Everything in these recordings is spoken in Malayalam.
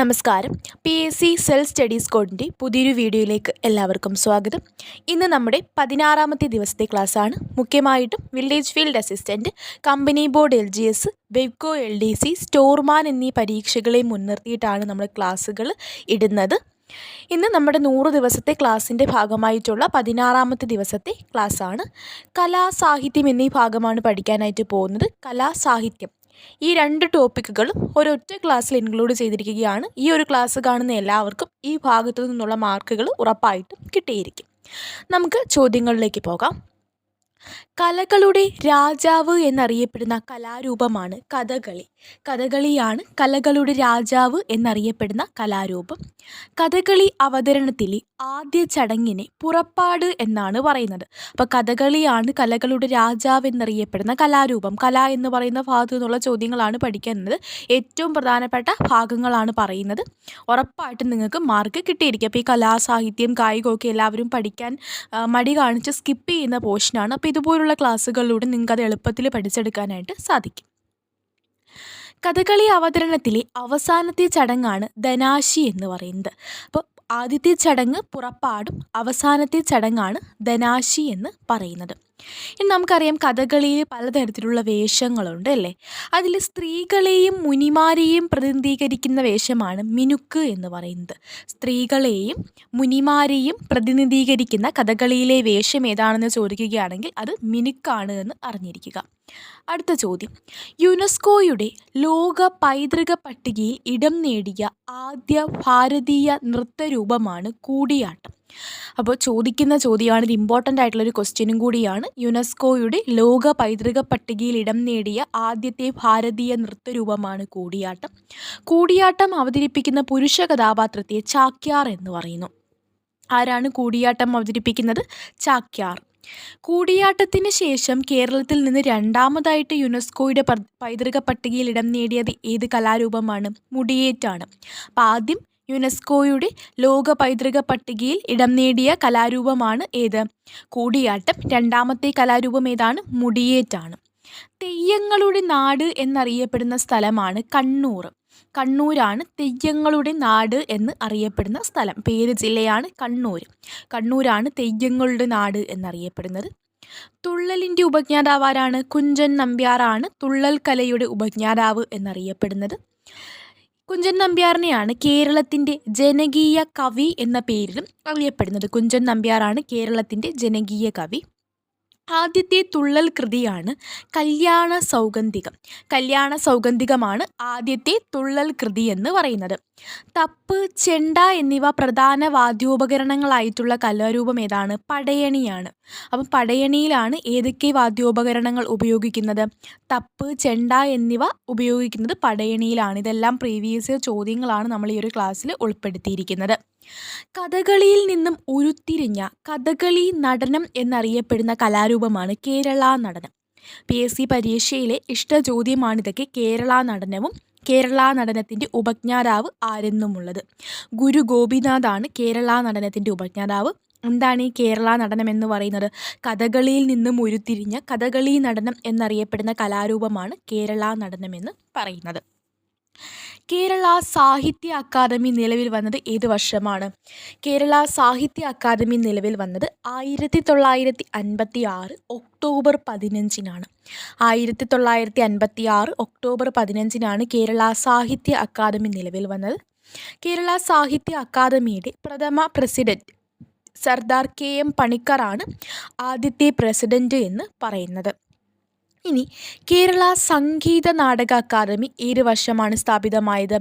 നമസ്കാരം. P S C self studies കോഡിന്റെ പുതിയൊരു വീഡിയോയിലേക്ക് എല്ലാവർക്കും സ്വാഗതം. ഇന്ന് നമ്മുടെ പതിനാറാമത്തെ ദിവസത്തെ ക്ലാസ്സാണ്. മുഖ്യമായിട്ടും village field assistant company board L G S വെബ്കോ L D C storeman എന്നീ പരീക്ഷകളെ മുൻനിർത്തിയിട്ടാണ് നമ്മൾ ക്ലാസ്സുകൾ ഇടുന്നത്. ഇന്ന് നമ്മുടെ നൂറ് ദിവസത്തെ ക്ലാസ്സിന്റെ ഭാഗമായിട്ടുള്ള പതിനാറാമത്തെ ദിവസത്തെ ക്ലാസ്സാണ്. കലാസാഹിത്യം എന്നീ ഭാഗമാണ് പഠിക്കാനായിട്ട് പോകുന്നത്. കലാസാഹിത്യം. ഈ രണ്ട് ടോപ്പിക്കുകളും ഒരൊറ്റ ക്ലാസ്സിൽ ഇൻക്ലൂഡ് ചെയ്തിരിക്കുകയാണ്. ഈ ഒരു ക്ലാസ് കാണുന്ന എല്ലാവർക്കും ഈ ഭാഗത്തു നിന്നുള്ള മാർക്കുകൾ ഉറപ്പായിട്ടും കിട്ടിയിരിക്കും. നമുക്ക് ചോദ്യങ്ങളിലേക്ക് പോകാം. കലകളുടെ രാജാവ് എന്നറിയപ്പെടുന്ന കലാരൂപമാണ് കഥകളി. കഥകളിയാണ് കലകളുടെ രാജാവ് എന്നറിയപ്പെടുന്ന കലാരൂപം. കഥകളി അവതരണത്തിലെ ആദ്യ ചടങ്ങിനെ പുറപ്പാട് എന്നാണ് പറയുന്നത്. അപ്പോൾ കഥകളിയാണ് കലകളുടെ രാജാവ് എന്നറിയപ്പെടുന്ന കലാരൂപം. കല എന്ന് പറയുന്ന ഭാഗത്തു നിന്നുള്ള ചോദ്യങ്ങളാണ് പഠിക്കുന്നത് ഏറ്റവും പ്രധാനപ്പെട്ട ഭാഗങ്ങളാണ് പറയുന്നത്. ഉറപ്പായിട്ടും നിങ്ങൾക്ക് മാർക്ക് കിട്ടിയിരിക്കും. അപ്പോൾ ഈ കലാസാഹിത്യം കായികമൊക്കെ എല്ലാവരും പഠിക്കാൻ മടി കാണിച്ച് സ്കിപ്പ് ചെയ്യുന്ന പോർഷനാണ് അപ്പോൾ ഇതുപോലുള്ള ക്ലാസ്സുകളിലൂടെ നിങ്ങൾക്ക് അത് എളുപ്പത്തിൽ പഠിച്ചെടുക്കാനായിട്ട് സാധിക്കും. കഥകളി അവതരണത്തിലെ അവസാനത്തെ ചടങ്ങാണ് ധനാശി എന്ന് പറയുന്നത്. അപ്പോൾ ആദ്യത്തെ ചടങ്ങ് പുറപ്പാടും അവസാനത്തെ ചടങ്ങാണ് ധനാശി എന്ന് പറയുന്നത്. ഇനി നമുക്കറിയാം കഥകളിയിൽ പലതരത്തിലുള്ള വേഷങ്ങളുണ്ട് അല്ലേ? അതിൽ സ്ത്രീകളെയും മുനിമാരെയും പ്രതിനിധീകരിക്കുന്ന വേഷമാണ് മിനുക്ക് എന്ന് പറയുന്നത്. സ്ത്രീകളെയും മുനിമാരെയും പ്രതിനിധീകരിക്കുന്ന കഥകളിയിലെ വേഷം ഏതാണെന്ന് ചോദിക്കുകയാണെങ്കിൽ അത് മിനുക്കാണ് എന്ന് അറിഞ്ഞിരിക്കുക. അടുത്ത ചോദ്യം. യുനെസ്കോയുടെ ലോക പൈതൃക പട്ടികയിൽ ഇടം നേടിയ ആദ്യ ഭാരതീയ നൃത്തരൂപമാണ് കൂടിയാട്ടം. അപ്പോൾ ചോദിക്കുന്ന ചോദ്യമാണ് ഇത് ഇമ്പോർട്ടന്റ് ആയിട്ടുള്ളൊരു ക്വസ്റ്റ്യനും കൂടിയാണ്. യുനെസ്കോയുടെ ലോക പൈതൃക പട്ടികയിൽ ഇടം നേടിയ ആദ്യത്തെ ഭാരതീയ നൃത്തരൂപമാണ് കൂടിയാട്ടം. കൂടിയാട്ടം അവതരിപ്പിക്കുന്ന പുരുഷ കഥാപാത്രത്തെ ചാക്യാർ എന്ന് പറയുന്നു. ആരാണ് കൂടിയാട്ടം അവതരിപ്പിക്കുന്നത്? ചാക്യാർ. കൂടിയാട്ടത്തിന് ശേഷം കേരളത്തിൽ നിന്ന് രണ്ടാമതായിട്ട് യുനെസ്കോയുടെ പൈതൃക പട്ടികയിൽ ഇടം നേടിയത് ഏത് കലാരൂപമാണ്? മുടിയേറ്റാണ്. അപ്പം ആദ്യം യുനെസ്കോയുടെ ലോക പൈതൃക പട്ടികയിൽ ഇടം നേടിയ കലാരൂപമാണ് ഏത്? കൂടിയാട്ടം രണ്ടാമത്തെ കലാരൂപം ഏതാണ്? മുടിയേറ്റാണ്. തെയ്യങ്ങളുടെ നാട് എന്നറിയപ്പെടുന്ന സ്ഥലമാണ് കണ്ണൂർ. കണ്ണൂരാണ് തെയ്യങ്ങളുടെ നാട് എന്ന് അറിയപ്പെടുന്ന സ്ഥലം. പേര് ജില്ലയാണ് കണ്ണൂർ. കണ്ണൂരാണ് തെയ്യങ്ങളുടെ നാട് എന്നറിയപ്പെടുന്നത്. തുള്ളലിന്റെ ഉപജ്ഞാതാവാരാണ് കുഞ്ചൻ നമ്പ്യാറാണ് തുള്ളൽ കലയുടെ ഉപജ്ഞാതാവ് എന്നറിയപ്പെടുന്നത്. കുഞ്ചൻ നമ്പ്യാറിനെയാണ് കേരളത്തിന്റെ ജനകീയ കവി എന്ന പേരിലും അറിയപ്പെടുന്നത്. കുഞ്ചൻ നമ്പ്യാറാണ് കേരളത്തിന്റെ ജനകീയ കവി. ആദ്യത്തെ തുള്ളൽ കൃതിയാണ് കല്യാണ സൗഗന്ധികം. കല്യാണ സൗഗന്ധികമാണ് ആദ്യത്തെ തുള്ളൽ കൃതി എന്ന് പറയുന്നത്. തപ്പ് ചെണ്ട എന്നിവ പ്രധാന വാദ്യോപകരണങ്ങളായിട്ടുള്ള കലാരൂപം ഏതാണ്? പടയണിയാണ്. അപ്പം പടയണിയിലാണ് ഏതൊക്കെ വാദ്യോപകരണങ്ങൾ ഉപയോഗിക്കുന്നത്? തപ്പ് ചെണ്ട എന്നിവ ഉപയോഗിക്കുന്നത് പടയണിയിലാണ്. ഇതെല്ലാം പ്രീവിയസ് ചോദ്യങ്ങളാണ് നമ്മൾ ഈ ഒരു ക്ലാസ്സിൽ ഉൾപ്പെടുത്തിയിരിക്കുന്നത്. കഥകളിയിൽ നിന്നും ഉരുത്തിരിഞ്ഞ കഥകളി നടനം എന്നറിയപ്പെടുന്ന കലാരൂപമാണ് Kerala Natanam. P. S. C. പരീക്ഷയിലെ ഇഷ്ടചോദ്യമാണിതൊക്കെ കേരള നടനവും കേരള നടനത്തിന്റെ ഉപജ്ഞാതാവ് ആരെന്നുമുള്ളത്. ഗുരു ഗോപിനാഥാണ് കേരള നടനത്തിന്റെ ഉപജ്ഞാതാവ്. എന്താണ് ഈ കേരള നടനം എന്ന് പറയുന്നത്? കഥകളിയിൽ നിന്നും ഉരുത്തിരിഞ്ഞ കഥകളി നടനം എന്നറിയപ്പെടുന്ന കലാരൂപമാണ് കേരള നടനം എന്ന് പറയുന്നത്. കേരള സാഹിത്യ അക്കാദമി നിലവിൽ വന്നത് ഏത് വർഷമാണ്? കേരള സാഹിത്യ അക്കാദമി നിലവിൽ വന്നത് ആയിരത്തി തൊള്ളായിരത്തി അൻപത്തി ആറ് ഒക്ടോബർ പതിനഞ്ചിനാണ്. ആയിരത്തി തൊള്ളായിരത്തി അൻപത്തി ആറ് ഒക്ടോബർ പതിനഞ്ചിനാണ് കേരള സാഹിത്യ അക്കാദമി നിലവിൽ വന്നത്. കേരള സാഹിത്യ അക്കാദമിയുടെ പ്രഥമ പ്രസിഡന്റ് സർദാർ കെ എം പണിക്കറാണ് ആദ്യത്തെ പ്രസിഡന്റ് എന്ന് പറയുന്നത്. ഇനി കേരള സംഗീത നാടക അക്കാദമി ഏഴ് വർഷമാണ് സ്ഥാപിതമായത്.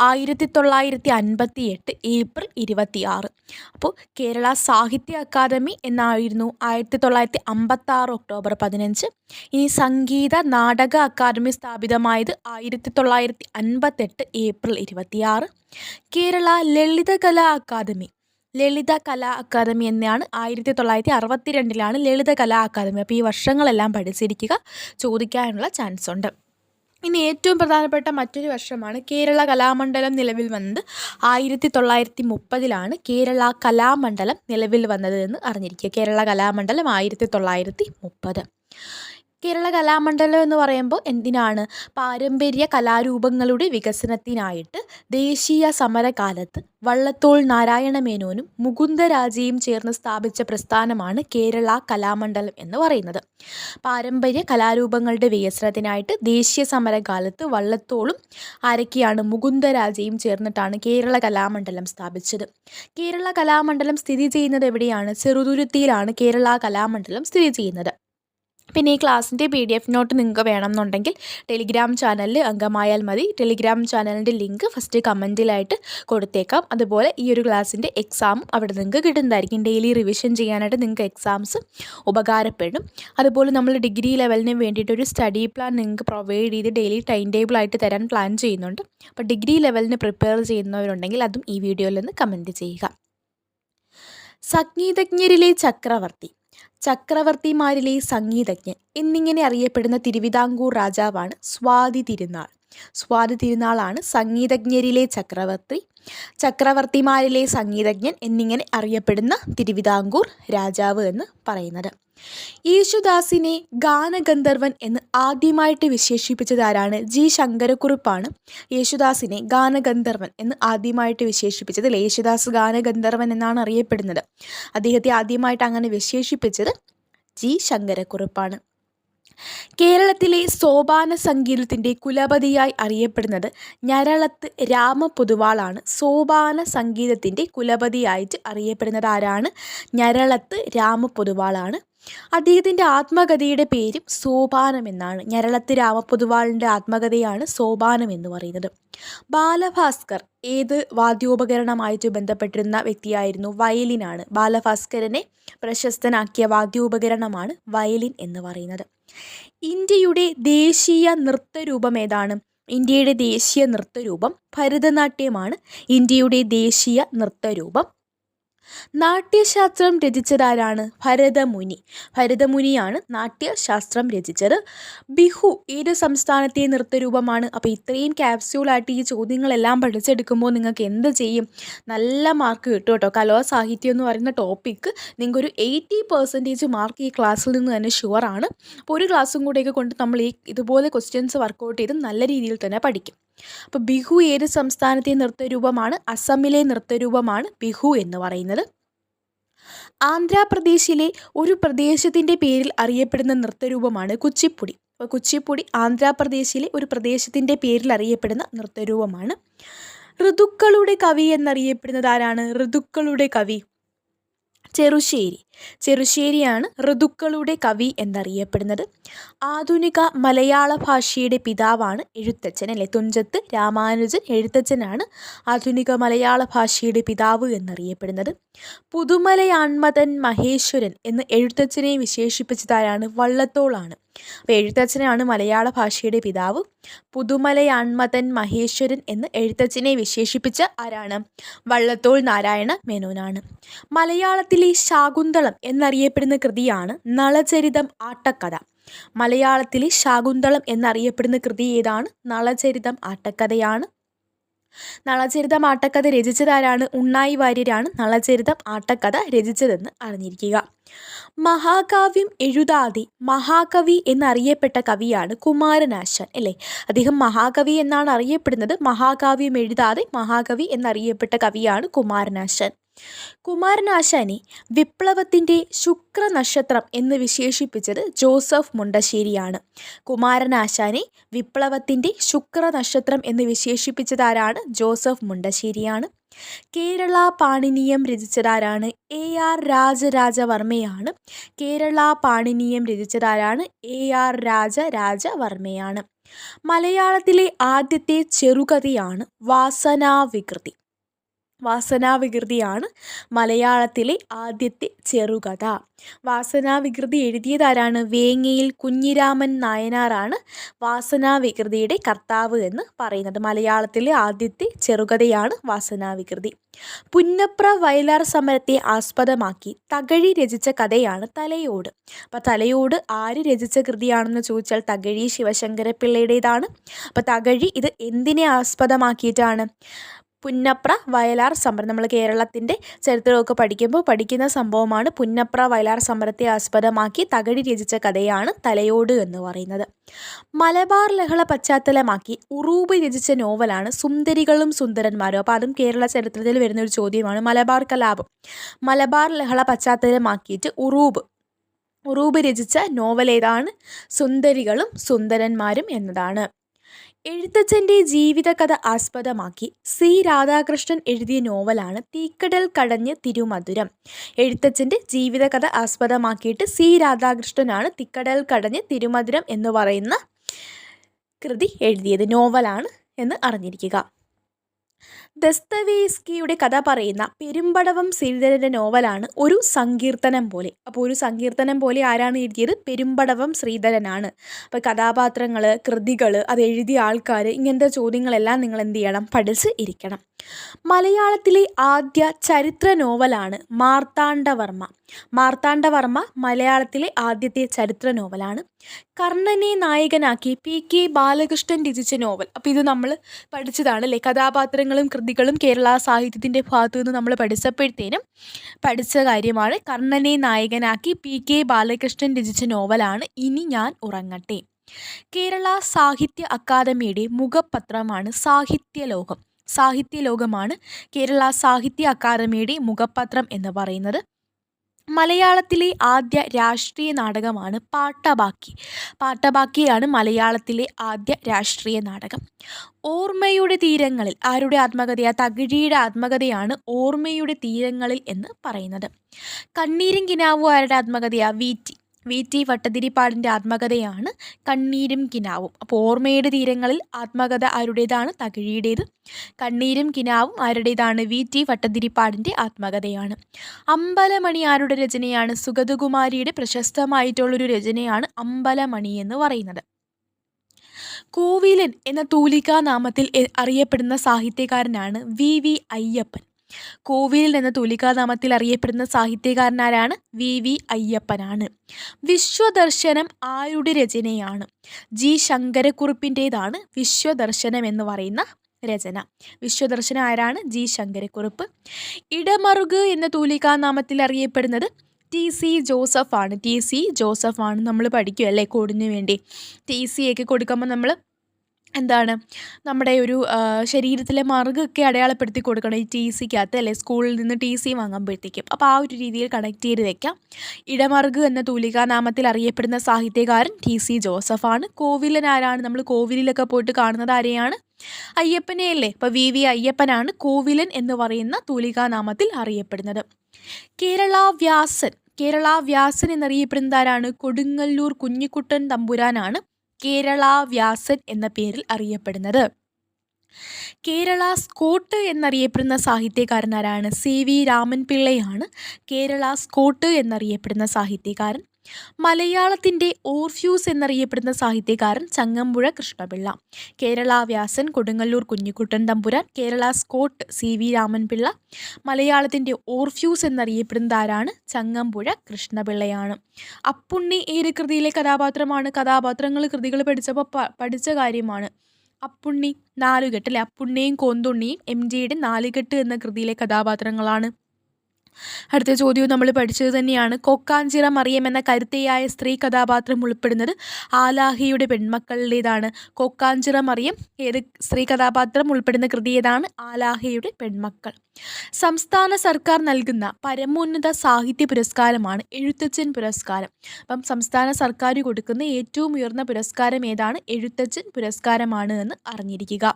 ആയിരത്തി തൊള്ളായിരത്തി അൻപത്തി എട്ട് ഏപ്രിൽ ഇരുപത്തി ആറ് അപ്പോൾ കേരള സാഹിത്യ അക്കാദമി എന്നായിരുന്നു ആയിരത്തി തൊള്ളായിരത്തി അമ്പത്തി ആറ് ഒക്ടോബർ പതിനഞ്ച്. ഇനി സംഗീത നാടക അക്കാദമി സ്ഥാപിതമായത് ആയിരത്തി തൊള്ളായിരത്തി അൻപത്തെട്ട് ഏപ്രിൽ ഇരുപത്തിയാറ്. കേരള ലളിതകലാ അക്കാദമി ലളിത കലാ അക്കാദമി എന്നാണ് ആയിരത്തി തൊള്ളായിരത്തി അറുപത്തി രണ്ടിലാണ് ലളിത കലാ അക്കാദമി. അപ്പോൾ ഈ വർഷങ്ങളെല്ലാം പഠിച്ചിരിക്കുക ചോദിക്കാനുള്ള ചാൻസ് ഉണ്ട്. ഇനി ഏറ്റവും പ്രധാനപ്പെട്ട മറ്റൊരു വർഷമാണ് കേരള കലാമണ്ഡലം നിലവിൽ വന്നത്. ആയിരത്തി തൊള്ളായിരത്തി മുപ്പതിലാണ് കേരള കലാമണ്ഡലം നിലവിൽ വന്നത് എന്ന് അറിഞ്ഞിരിക്കുക. കേരള കലാമണ്ഡലം ആയിരത്തി തൊള്ളായിരത്തി മുപ്പത് കേരള കലാമണ്ഡലം എന്ന് പറയുമ്പോൾ എന്തിനാണ് പാരമ്പര്യ കലാരൂപങ്ങളുടെ വികസനത്തിനായിട്ട് ദേശീയ സമരകാലത്ത് വള്ളത്തോൾ നാരായണ മേനോനും മുകുന്ദരാജയും ചേർന്ന് സ്ഥാപിച്ച പ്രസ്ഥാനമാണ് കേരള കലാമണ്ഡലം എന്ന് പറയുന്നത്. പാരമ്പര്യ കലാരൂപങ്ങളുടെ വികസനത്തിനായിട്ട് ദേശീയ സമരകാലത്ത് വള്ളത്തോളും ആരൊക്കെയാണ് മുകുന്ദരാജയും ചേർന്നിട്ടാണ് കേരള കലാമണ്ഡലം സ്ഥാപിച്ചത്. കേരള കലാമണ്ഡലം സ്ഥിതി ചെയ്യുന്നത് എവിടെയാണ്? ചെറുതുരുത്തിയിലാണ് കേരള കലാമണ്ഡലം സ്ഥിതി ചെയ്യുന്നത്. പിന്നെ ഈ ക്ലാസ്സിന്റെ പി ഡി എഫ് നോട്ട് നിങ്ങൾക്ക് വേണമെന്നുണ്ടെങ്കിൽ ടെലിഗ്രാം ചാനലിൽ അംഗമായാൽ മതി. ടെലിഗ്രാം ചാനലിന്റെ ലിങ്ക് ഫസ്റ്റ് കമന്റിലായിട്ട് കൊടുത്തേക്കാം. അതുപോലെ ഈ ഒരു ക്ലാസ്സിന്റെ എക്സാമും അവിടെ നിങ്ങൾക്ക് കിട്ടുന്നതായിരിക്കും. ഡെയിലി റിവിഷൻ ചെയ്യാനായിട്ട് നിങ്ങൾക്ക് എക്സാംസ് ഉപകാരപ്പെടും. അതുപോലെ നമ്മൾ ഡിഗ്രി ലെവലിന് വേണ്ടിയിട്ട് ഒരു സ്റ്റഡി പ്ലാൻ നിങ്ങൾക്ക് പ്രൊവൈഡ് ചെയ്ത് ഡെയിലി ടൈം ടേബിൾ ആയിട്ട് തരാൻ പ്ലാൻ ചെയ്യുന്നുണ്ട്. അപ്പോൾ ഡിഗ്രി ലെവലിന് പ്രിപ്പയർ ചെയ്യുന്നവരുണ്ടെങ്കിൽ അതും ഈ വീഡിയോയിൽ നിന്ന് കമന്റ് ചെയ്യുക. സംഗീതജ്ഞരിലെ ചക്രവർത്തി. ചക്രവർത്തിമാരിലെ സംഗീതജ്ഞൻ എന്നിങ്ങനെ അറിയപ്പെടുന്ന തിരുവിതാംകൂർ രാജാവാണ് സ്വാതി തിരുനാൾ. സ്വാതി തിരുനാളാണ് സംഗീതജ്ഞരിലെ ചക്രവർത്തി. ചക്രവർത്തിമാരിലെ സംഗീതജ്ഞൻ എന്നിങ്ങനെ അറിയപ്പെടുന്ന തിരുവിതാംകൂർ രാജാവ് എന്ന് പറയുന്നത്. യേശുദാസിനെ ഗാനഗന്ധർവൻ എന്ന് ആദ്യമായിട്ട് വിശേഷിപ്പിച്ചത് ആരാണ്? ജി. ശങ്കരക്കുറിപ്പാണ്. യേശുദാസിനെ ഗാനഗന്ധർവൻ എന്ന് ആദ്യമായിട്ട് വിശേഷിപ്പിച്ചത് യേശുദാസ് ഗാനഗന്ധർവൻ എന്നാണ് അറിയപ്പെടുന്നത്. അദ്ദേഹത്തെ ആദ്യമായിട്ട് അങ്ങനെ വിശേഷിപ്പിച്ചത് ജി. ശങ്കരക്കുറുപ്പാണ്. കേരളത്തിലെ സോപാന സംഗീതത്തിന്റെ കുലപതിയായി അറിയപ്പെടുന്നത് ഞരളത്ത് രാമപൊതുവാളാണ് സോപാന സംഗീതത്തിന്റെ കുലപതിയായിട്ട് അറിയപ്പെടുന്നത് ആരാണ്? ഞരളത്ത് രാമപൊതുവാളാണ് അദ്ദേഹത്തിന്റെ ആത്മകഥയുടെ പേരും സോപാനം എന്നാണ്. ഞരളത്ത് രാമപൊതുവാളിന്റെ ആത്മകഥയാണ് സോപാനം എന്ന് പറയുന്നത്. ബാലഭാസ്കർ ഏത് വാദ്യോപകരണമായിട്ട് ബന്ധപ്പെട്ടിരുന്ന വ്യക്തിയായിരുന്നു? വയലിനാണ്. ബാലഭാസ്കരനെ പ്രശസ്തനാക്കിയ വാദ്യോപകരണമാണ് വയലിൻ എന്ന് പറയുന്നത്. ഇന്ത്യയുടെ ദേശീയ നൃത്തരൂപം ഏതാണ്? ഇന്ത്യയുടെ ദേശീയ നൃത്തരൂപം ഭരതനാട്യമാണ്. ഇന്ത്യയുടെ ദേശീയ നൃത്തരൂപം നാട്യശാസ്ത്രം രചിച്ചതാരാണ്? ഭരതമുനി. ഭരതമുനിയാണ് നാട്യശാസ്ത്രം രചിച്ചത്. ബിഹു ഏത് സംസ്ഥാനത്തെ നൃത്തരൂപമാണ് അപ്പോൾ ഇത്രയും ക്യാപ്സ്യൂളായിട്ട് ഈ ചോദ്യങ്ങളെല്ലാം പഠിച്ചെടുക്കുമ്പോൾ നിങ്ങൾക്ക് എന്ത് ചെയ്യും? നല്ല മാർക്ക് കിട്ടും കേട്ടോ. കലോ സാഹിത്യം എന്ന് പറയുന്ന ടോപ്പിക്ക് നിങ്ങൾക്ക് ഒരു എയ്റ്റി പെർസെന്റേജ് മാർക്ക് ഈ ക്ലാസ്സിൽ നിന്ന് തന്നെ ഷുവറാണ് അപ്പോൾ ഒരു ക്ലാസ്സും കൂടെയൊക്കെ കൊണ്ട് നമ്മൾ ഈ ഇതുപോലെ ക്വസ്റ്റ്യൻസ് വർക്കൗട്ട് ചെയ്ത് നല്ല രീതിയിൽ തന്നെ പഠിക്കും. അപ്പോൾ ബിഹു ഏത് സംസ്ഥാനത്തെ നൃത്തരൂപമാണ്? അസമിലെ നൃത്തരൂപമാണ് ബിഹു എന്ന് പറയുന്നത്. ആന്ധ്രാപ്രദേശിലെ ഒരു പ്രദേശത്തിന്റെ പേരിൽ അറിയപ്പെടുന്ന നൃത്തരൂപമാണ് കുച്ചിപ്പുടി. അപ്പോൾ കുച്ചിപ്പുടി ആന്ധ്രാപ്രദേശിലെ ഒരു പ്രദേശത്തിന്റെ പേരിൽ അറിയപ്പെടുന്ന നൃത്തരൂപമാണ്. ഋതുക്കളുടെ കവി എന്നറിയപ്പെടുന്നത് ആരാണ്? ഋതുക്കളുടെ കവി ചെറുശ്ശേരി. ചെറുശ്ശേരിയാണ് ഋതുക്കളുടെ കവി എന്നറിയപ്പെടുന്നത്. ആധുനിക മലയാള ഭാഷയുടെ പിതാവാണ് എഴുത്തച്ഛൻ അല്ലെ? തുഞ്ചത്ത് രാമാനുജൻ എഴുത്തച്ഛനാണ് ആധുനിക മലയാള ഭാഷയുടെ പിതാവ് എന്നറിയപ്പെടുന്നത്. പുതുമലയാൺമതൻ മഹേശ്വരൻ എന്ന് എഴുത്തച്ഛനെ വിശേഷിപ്പിച്ചതാരാണ്? വള്ളത്തോളാണ്. അപ്പോൾ എഴുത്തച്ഛനാണ് മലയാള ഭാഷയുടെ പിതാവ്. പുതുമലയാൺമതൻ മഹേശ്വരൻ എന്ന് എഴുത്തച്ഛനെ വിശേഷിപ്പിച്ച ആരാണ്? വള്ളത്തോൾ നാരായണ മേനോനാണ്. മലയാളത്തിലെ ശാകുന്തളം എന്നറിയപ്പെടുന്ന കൃതിയാണ് നളചരിതം ആട്ടക്കഥ. മലയാളത്തിലെ ശാകുന്തളം എന്നറിയപ്പെടുന്ന കൃതി ഏതാണ്? നളചരിതം ആട്ടക്കഥയാണ്. നളചരിതം ആട്ടക്കഥ രചിച്ചതാരാണ് ഉണ്ണായി വാര്യരാണ് നളചരിതം ആട്ടക്കഥ രചിച്ചതെന്ന് അറിഞ്ഞിരിക്കുക. മഹാകാവ്യം എഴുതാതെ മഹാകവി എന്നറിയപ്പെട്ട കവിയാണ് കുമാരനാശാൻ അല്ലേ? അദ്ദേഹം മഹാകവി എന്നാണ് അറിയപ്പെടുന്നത്. മഹാകാവ്യം എഴുതാതെ മഹാകവി എന്നറിയപ്പെട്ട കവിയാണ് കുമാരനാശാൻ. കുമാരനാശാനെ വിപ്ലവത്തിന്റെ ശുക്രനക്ഷത്രം എന്ന് വിശേഷിപ്പിച്ചത് ജോസഫ് മുണ്ടശ്ശേരിയാണ്. കുമാരനാശാനെ വിപ്ലവത്തിന്റെ ശുക്രനക്ഷത്രം എന്ന് വിശേഷിപ്പിച്ചതാരാണ് ജോസഫ് മുണ്ടശ്ശേരിയാണ്. കേരള പാണിനീയം രചിച്ചതാരാണ് എ ആർ രാജരാജവർമ്മയാണ്. കേരള പാണിനീയം രചിച്ചതാരാണ് എ ആർ രാജരാജവർമ്മയാണ്. മലയാളത്തിലെ ആദ്യത്തെ ചെറുകഥയാണ് വാസനാവികൃതി. വാസനാവികൃതിയാണ് മലയാളത്തിലെ ആദ്യത്തെ ചെറുകഥ. വാസനാവികൃതി എഴുതിയതാരാണ് വേങ്ങയിൽ കുഞ്ഞിരാമൻ നായനാറാണ് വാസനാവികൃതിയുടെ കർത്താവ് എന്ന് പറയുന്നത്. മലയാളത്തിലെ ആദ്യത്തെ ചെറുകഥയാണ് വാസനാവികൃതി. പുന്നപ്ര വയലാർ സമരത്തെ ആസ്പദമാക്കി. തകഴി രചിച്ച കഥയാണ് തലയോട്. അപ്പോൾ തലയോട് ആര് രചിച്ച കൃതിയാണെന്ന് ചോദിച്ചാൽ തകഴി ശിവശങ്കരപ്പിള്ളയുടേതാണ്. അപ്പോൾ തകഴി ഇത് എന്തിനെ ആസ്പദമാക്കിയിട്ടാണ്? പുന്നപ്ര വയലാർ സമരം. നമ്മൾ കേരളത്തിന്റെ ചരിത്രമൊക്കെ പഠിക്കുമ്പോൾ പഠിക്കുന്ന സംഭവമാണ് പുന്നപ്ര വയലാർ സമരത്തെ ആസ്പദമാക്കി തകഴി രചിച്ച കഥയാണ് തലയോട് എന്ന് പറയുന്നത്. മലബാർ ലഹള പശ്ചാത്തലമാക്കി ഉറൂബ് രചിച്ച നോവലാണ് സുന്ദരികളും സുന്ദരന്മാരും. അപ്പോൾ അതും കേരള ചരിത്രത്തിൽ വരുന്ന ഒരു ചോദ്യമാണ് മലബാർ കലാപം. മലബാർ ലഹള പശ്ചാത്തലമാക്കിയിട്ട് ഉറൂബ് ഉറൂബ് രചിച്ച നോവൽ ഏതാണ് സുന്ദരികളും സുന്ദരന്മാരും എന്നതാണ്. എഴുത്തച്ഛന്റെ ജീവിതകഥ ആസ്പദമാക്കി സി. രാധാകൃഷ്ണൻ എഴുതിയ നോവലാണ് തീക്കടൽ കടഞ്ഞ് തിരുമധുരം. എഴുത്തച്ഛന്റെ ജീവിതകഥ ആസ്പദമാക്കിയിട്ട് സി. രാധാകൃഷ്ണനാണ് തിക്കടൽ കടഞ്ഞ് തിരുമധുരം എന്ന് പറയുന്ന കൃതി എഴുതിയത്. നോവലാണ് എന്ന് അറിഞ്ഞിരിക്കുക. ദസ്തവേസ്കിയുടെ കഥ പറയുന്ന പെരുമ്പടവം ശ്രീധരന്റെ നോവലാണ് ഒരു സങ്കീർത്തനം പോലെ. അപ്പോൾ ഒരു സങ്കീർത്തനം പോലെ ആരാണ് എഴുതിയത്? പെരുമ്പടവം ശ്രീധരനാണ്. അപ്പോൾ കഥാപാത്രങ്ങൾ കൃതികൾ അത് എഴുതിയ ആൾക്കാർ ഇങ്ങനത്തെ ചോദ്യങ്ങളെല്ലാം നിങ്ങൾ എന്ത് ചെയ്യണം? പഠിച്ച് ഇരിക്കണം. മലയാളത്തിലെ ആദ്യ ചരിത്ര നോവലാണ് മാർത്താണ്ഡവർമ്മ. മാർത്താണ്ഡവർമ്മ മലയാളത്തിലെ ആദ്യത്തെ ചരിത്ര നോവലാണ്. കർണനെ നായകനാക്കി പി കെ ബാലകൃഷ്ണൻ രചിച്ച നോവൽ. അപ്പോൾ ഇത് നമ്മൾ പഠിച്ചതാണ് അല്ലേ? കഥാപാത്രങ്ങളും കൃതികളും കേരള സാഹിത്യത്തിന്റെ ഭാഗത്തു നിന്ന് നമ്മൾ പഠിച്ചപ്പോഴത്തേനും പഠിച്ച കാര്യമാണ് കർണനെ നായകനാക്കി പി കെ ബാലകൃഷ്ണൻ രചിച്ച നോവലാണ് ഇനി ഞാൻ ഉറങ്ങട്ടെ. കേരള സാഹിത്യ അക്കാദമിയുടെ മുഖപത്രമാണ് സാഹിത്യലോകം. സാഹിത്യലോകമാണ് കേരള സാഹിത്യ അക്കാദമിയുടെ മുഖപത്രം എന്ന് പറയുന്നത്. മലയാളത്തിലെ ആദ്യ രാഷ്ട്രീയ നാടകമാണ് പാട്ടബാക്കി. പാട്ടബാക്കിയാണ് മലയാളത്തിലെ ആദ്യ രാഷ്ട്രീയ നാടകം. ഓർമ്മയുടെ തീരങ്ങളിൽ ആരുടെ ആത്മകഥയാ? തകഴിയുടെ ആത്മകഥയാണ് ഓർമ്മയുടെ തീരങ്ങളിൽ എന്ന് പറയുന്നത്. കണ്ണീരും കിനാവും ആരുടെ ആത്മകഥയാ? V T. വി ടി വട്ടതിരിപ്പാടിന്റെ ആത്മകഥയാണ് കണ്ണീരും കിനാവും. അപ്പോൾ ഓർമ്മയുടെ തീരങ്ങളിൽ ആത്മകഥ ആരുടേതാണ്? തകഴിയുടേത്. കണ്ണീരും കിനാവും ആരുടേതാണ്? വി ടി വട്ടതിരിപ്പാടിന്റെ ആത്മകഥയാണ്. അമ്പലമണി ആരുടെ രചനയാണ്? സുഗതകുമാരിയുടെ പ്രശസ്തമായിട്ടുള്ളൊരു രചനയാണ് അമ്പലമണി എന്ന് പറയുന്നത്. കോവിലൻ എന്ന തൂലികാ നാമത്തിൽ അറിയപ്പെടുന്ന സാഹിത്യകാരനാണ് വി വി അയ്യപ്പൻ. കോവിലിൽ എന്ന തൂലികാനാമത്തിൽ അറിയപ്പെടുന്ന സാഹിത്യകാരനാരാണ് വി വി അയ്യപ്പനാണ്. വിശ്വദർശനം ആരുടെ രചനയാണ്? ജി ശങ്കരക്കുറുപ്പിന്റേതാണ് വിശ്വദർശനം എന്ന് പറയുന്ന രചന. വിശ്വദർശനം ആരാണ്? ജി ശങ്കരക്കുറുപ്പ്. ഇടമറുക് എന്ന തൂലികാനാമത്തിൽ അറിയപ്പെടുന്നത് ടി സി ജോസഫാണ്. ടി സി ജോസഫാണ് നമ്മൾ പഠിക്കുമല്ലേ കോഡിന് വേണ്ടി. ടി സി ഒക്കെ കൊടുക്കുമ്പോൾ നമ്മൾ എന്താണ് നമ്മുടെ ഒരു ശരീരത്തിലെ മറുകൊക്കെ അടയാളപ്പെടുത്തി കൊടുക്കണം ഈ ടി സിക്കകത്ത് അല്ലേ സ്കൂളിൽ നിന്ന് ടി സി വാങ്ങുമ്പോഴത്തേക്കും. അപ്പോൾ ആ ഒരു രീതിയിൽ കണക്ട് ചെയ്ത് വെക്കാം. ഇടമറുക് എന്ന തൂലികാനാമത്തിൽ അറിയപ്പെടുന്ന സാഹിത്യകാരൻ ടി സി ജോസഫാണ്. കോവിലൻ ആരാണ്? നമ്മൾ കോവിലിലൊക്കെ പോയിട്ട് കാണുന്നത് ആരെയാണ്? അയ്യപ്പനെ അല്ലേ ഇപ്പോൾ വി വി അയ്യപ്പനാണ് കോവിലൻ എന്ന് പറയുന്ന തൂലികാനാമത്തിൽ അറിയപ്പെടുന്നത്. കേരള വ്യാസൻ കേരള വ്യാസൻ എന്നറിയപ്പെടുന്നത് ആരാണ് കൊടുങ്ങല്ലൂർ കുഞ്ഞിക്കുട്ടൻ തമ്പുരാനാണ്. കേരള വ്യാസൻ എന്ന പേരിൽ അറിയപ്പെടുന്നത്. കേരള സ്കോട്ട് എന്നറിയപ്പെടുന്ന സാഹിത്യകാരനാരാണ് സി വി രാമൻപിള്ളയാണ്. കേരള സ്കോട്ട് എന്നറിയപ്പെടുന്ന സാഹിത്യകാരൻ. മലയാളത്തിന്റെ ഓർഫ്യൂസ് എന്നറിയപ്പെടുന്ന സാഹിത്യകാരൻ Changampuzha Krishnapillai. Kerala Vyasan Kodungallur Kunjikuttan Thampuran Kerala Scott C V Raman Pillai. മലയാളത്തിന്റെ ഓർഫ്യൂസ് എന്നറിയപ്പെടുന്ന ആരാണ് ചങ്ങമ്പുഴ കൃഷ്ണപിള്ളയാണ്. അപ്പുണ്ണി ഏത് കൃതിയിലെ കഥാപാത്രമാണ്? കഥാപാത്രങ്ങൾ കൃതികൾ പഠിച്ചപ്പോൾ പഠിച്ച കാര്യമാണ്. അപ്പുണ്ണി നാലുകെട്ട് അല്ലെ? അപ്പുണ്ണിയും കോന്തുണ്ണിയും എം ജിയുടെ നാലുകെട്ട് എന്ന കൃതിയിലെ കഥാപാത്രങ്ങളാണ്. അടുത്ത ചോദ്യവും നമ്മൾ പഠിച്ചത് തന്നെയാണ്. കൊക്കാഞ്ചിറ മറിയം എന്ന കരുത്തയായ സ്ത്രീ കഥാപാത്രം ഉൾപ്പെടുന്നത് ആലാഹിയുടെ പെൺമക്കളുടേതാണ്. കൊക്കാഞ്ചിറ മറിയം ഏത് സ്ത്രീ കഥാപാത്രം ഉൾപ്പെടുന്ന കൃതി ഏതാണ്? ആലാഹിയുടെ പെൺമക്കൾ. സംസ്ഥാന സർക്കാർ നൽകുന്ന പരമോന്നത സാഹിത്യ പുരസ്കാരമാണ് എഴുത്തച്ഛൻ പുരസ്കാരം. അപ്പം സംസ്ഥാന സർക്കാർ കൊടുക്കുന്ന ഏറ്റവും ഉയർന്ന പുരസ്കാരം ഏതാണ്? എഴുത്തച്ഛൻ പുരസ്കാരമാണ് എന്ന് അറിഞ്ഞിരിക്കുക.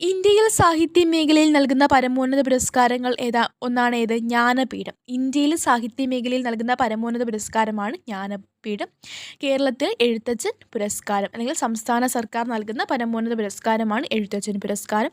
ഇന്ത്യയിൽ സാഹിത്യ മേഖലയിൽ നൽകുന്ന പരമോന്നത പുരസ്കാരങ്ങൾ ഏതാ? ഒന്നാണ് ഏത്? ജ്ഞാനപീഠം. ഇന്ത്യയിൽ സാഹിത്യ മേഖലയിൽ നൽകുന്ന പരമോന്നത പുരസ്കാരമാണ് ജ്ഞാനപീഠം. കേരളത്തിൽ എഴുത്തച്ഛൻ പുരസ്കാരം അല്ലെങ്കിൽ സംസ്ഥാന സർക്കാർ നൽകുന്ന പരമോന്നത പുരസ്കാരമാണ് എഴുത്തച്ഛൻ പുരസ്കാരം.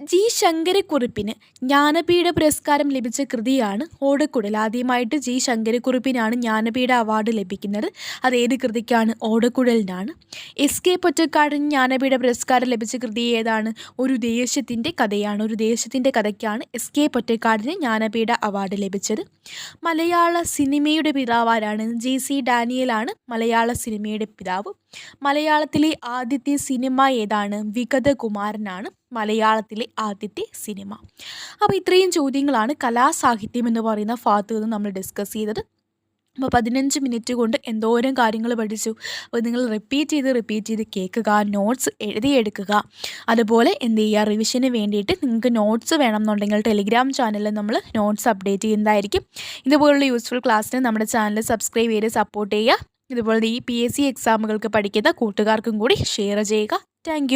ജി ശങ്കരക്കുറിപ്പിന് ജ്ഞാനപീഠ പുരസ്കാരം ലഭിച്ച കൃതിയാണ് ഓടക്കുടൽ. ആദ്യമായിട്ട് ജി ശങ്കരക്കുറുപ്പിനാണ് ജ്ഞാനപീഠ അവാർഡ് ലഭിക്കുന്നത്. അത് ഏത് കൃതിക്കാണ്? ഓടക്കുഴലിനാണ്. എസ് കെ പൊറ്റക്കാടിന് ജ്ഞാനപീഠ പുരസ്കാരം ലഭിച്ച കൃതി ഏതാണ്? ഒരു ദേശത്തിന്റെ കഥയാണ്. ഒരു ദേശത്തിന്റെ കഥയ്ക്കാണ് എസ് കെ പൊറ്റക്കാടിന് ജ്ഞാനപീഠ അവാർഡ് ലഭിച്ചത്. മലയാള സിനിമയുടെ പിതാവാരാണ് ജി സി ഡാനിയലാണ് മലയാള സിനിമയുടെ പിതാവ്. മലയാളത്തിലെ ആദ്യത്തെ സിനിമ ഏതാണ്? വിഗതകുമാരനാണ് മലയാളത്തിലെ ആദ്യത്തെ സിനിമ. അപ്പോൾ ഇത്രയും ചോദ്യങ്ങളാണ് കലാസാഹിത്യം എന്ന് പറയുന്ന ഭാഗത്ത് നിന്ന് നമ്മൾ ഡിസ്കസ് ചെയ്തത്. അപ്പോൾ പതിനഞ്ച് മിനിറ്റ് കൊണ്ട് എന്തോരം കാര്യങ്ങൾ പഠിച്ചു? അപ്പോൾ നിങ്ങൾ റിപ്പീറ്റ് ചെയ്ത് റിപ്പീറ്റ് ചെയ്ത് കേൾക്കുക നോട്ട്സ് എഴുതിയെടുക്കുക. അതുപോലെ എന്ത് ചെയ്യുക? റിവിഷന് വേണ്ടിയിട്ട് നിങ്ങൾക്ക് നോട്ട്സ് വേണം എന്നുണ്ടെങ്കിൽ ടെലിഗ്രാം ചാനലിൽ നമ്മൾ നോട്ട്സ് അപ്ഡേറ്റ് ചെയ്യുന്നതായിരിക്കും. ഇതുപോലുള്ള യൂസ്ഫുൾ ക്ലാസ്സിന് നമ്മുടെ ചാനൽ സബ്സ്ക്രൈബ് ചെയ്ത് സപ്പോർട്ട് ചെയ്യുക. ഇതുപോലെ ഈ പി എസ് സി എക്സാമുകൾക്ക് പഠിക്കുന്ന കൂട്ടുകാർക്കും കൂടി ഷെയർ ചെയ്യുക. താങ്ക്